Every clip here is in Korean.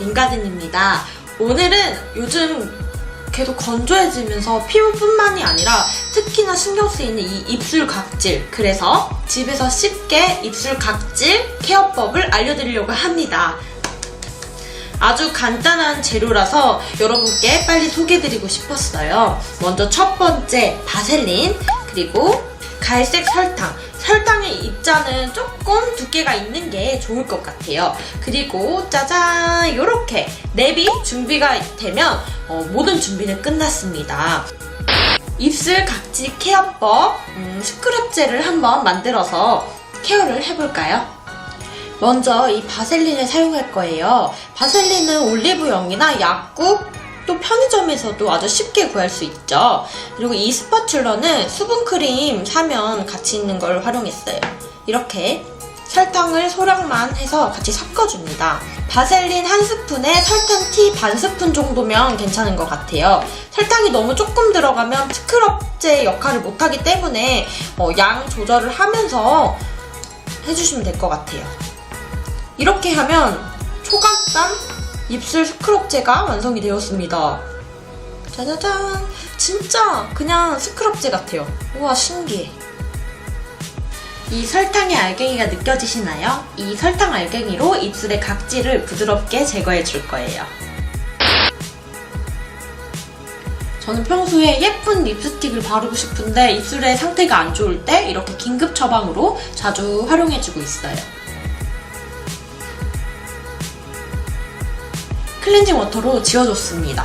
임가진입니다. 오늘은 요즘 계속 건조해지면서 피부뿐만이 아니라 특히나 신경 쓰이는 이 입술 각질. 그래서 집에서 쉽게 입술 각질 케어법을 알려드리려고 합니다. 아주 간단한 재료라서 여러분께 빨리 소개해드리고 싶었어요. 먼저 첫 번째 바셀린, 그리고 갈색 설탕. 설탕의 입자는 조금 두께가 있는 게 좋을 것 같아요. 그리고 짜잔! 이렇게 랩이 준비가 되면 어, 모든 준비는 끝났습니다. 입술 각질 케어법 음, 스크럽젤을 한번 만들어서 케어를 해볼까요? 먼저 이 바셀린을 사용할 거예요. 바셀린은 올리브영이나 약국 또 편의점에서도 아주 쉽게 구할 수 있죠. 그리고 이 스파츌러는 수분크림 사면 같이 있는 걸 활용했어요. 이렇게 설탕을 소량만 해서 같이 섞어줍니다. 바셀린 한 스푼에 설탕 티 반 스푼 정도면 괜찮은 것 같아요. 설탕이 너무 조금 들어가면 스크럽제 역할을 못하기 때문에 어, 양 조절을 하면서 해주시면 될 것 같아요. 이렇게 하면 초간단 입술 스크럽제가 완성이 되었습니다. 짜자잔! 진짜 그냥 스크럽제 같아요. 우와, 신기해. 이 설탕의 알갱이가 느껴지시나요? 이 설탕 알갱이로 입술의 각질을 부드럽게 제거해 줄 거예요. 저는 평소에 예쁜 립스틱을 바르고 싶은데 입술의 상태가 안 좋을 때 이렇게 긴급 처방으로 자주 활용해주고 있어요. 클렌징 워터로 지워줬습니다.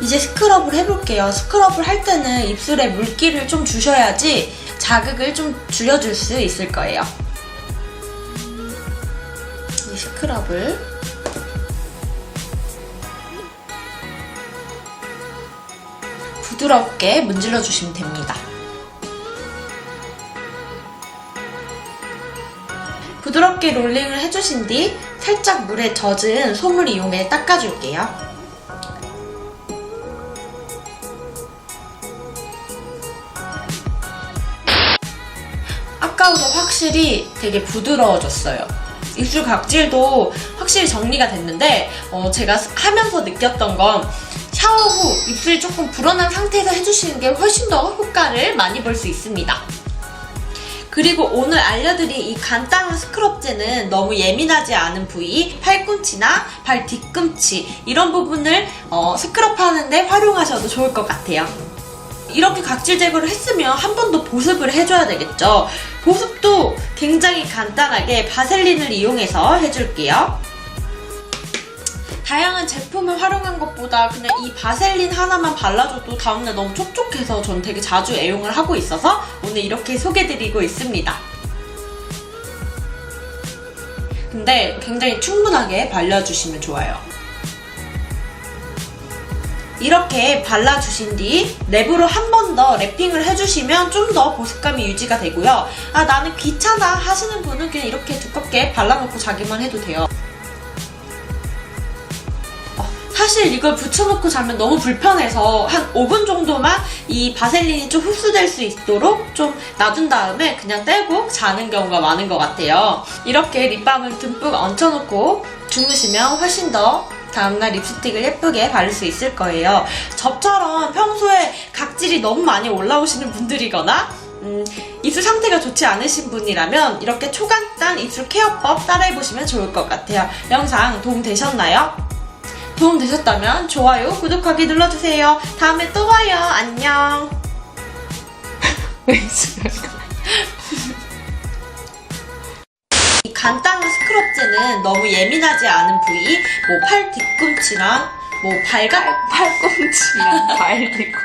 이제 스크럽을 해볼게요. 스크럽을 할 때는 입술에 물기를 좀 주셔야지 자극을 좀 줄여줄 수 있을 거예요. 이 스크럽을 부드럽게 문질러 주시면 됩니다. 부드럽게 롤링을 해주신 뒤 살짝 물에 젖은 솜을 이용해 닦아줄게요. 아까보다 확실히 되게 부드러워졌어요. 입술 각질도 확실히 정리가 됐는데 어, 제가 하면서 느꼈던 건 샤워 후 입술이 조금 불어난 상태에서 해주시는 게 훨씬 더 효과를 많이 볼 수 있습니다. 그리고 오늘 알려드린 이 간단한 스크럽제는 너무 예민하지 않은 부위, 팔꿈치나 발 뒤꿈치 이런 부분을 어, 스크럽하는데 활용하셔도 좋을 것 같아요. 이렇게 각질 제거를 했으면 한 번 더 보습을 해줘야 되겠죠. 보습도 굉장히 간단하게 바셀린을 이용해서 해줄게요. 다양한 제품을 활용한 것보다 그냥 이 바셀린 하나만 발라줘도 다음날 너무 촉촉해서 전 되게 자주 애용을 하고 있어서 오늘 이렇게 소개드리고 있습니다. 근데 굉장히 충분하게 발라주시면 좋아요. 이렇게 발라주신 뒤 랩으로 한 번 더 랩핑을 해주시면 좀 더 보습감이 유지가 되고요. 아 나는 귀찮아 하시는 분은 그냥 이렇게 두껍게 발라놓고 자기만 해도 돼요. 사실 이걸 붙여놓고 자면 너무 불편해서 한 5분 정도만 이 바셀린이 좀 흡수될 수 있도록 좀 놔둔 다음에 그냥 떼고 자는 경우가 많은 것 같아요. 이렇게 립밤을 듬뿍 얹혀놓고 주무시면 훨씬 더 다음날 립스틱을 예쁘게 바를 수 있을 거예요. 저처럼 평소에 각질이 너무 많이 올라오시는 분들이거나 음, 입술 상태가 좋지 않으신 분이라면 이렇게 초간단 입술 케어법 따라해보시면 좋을 것 같아요. 영상 도움 되셨나요? 도움 되셨다면 좋아요, 구독하기 눌러주세요. 다음에 또 봐요. 안녕. 이 간단한 스크럽제는 너무 예민하지 않은 부위, 뭐 팔 뒤꿈치랑 뭐 발가 팔꿈치랑 발 뒤꿈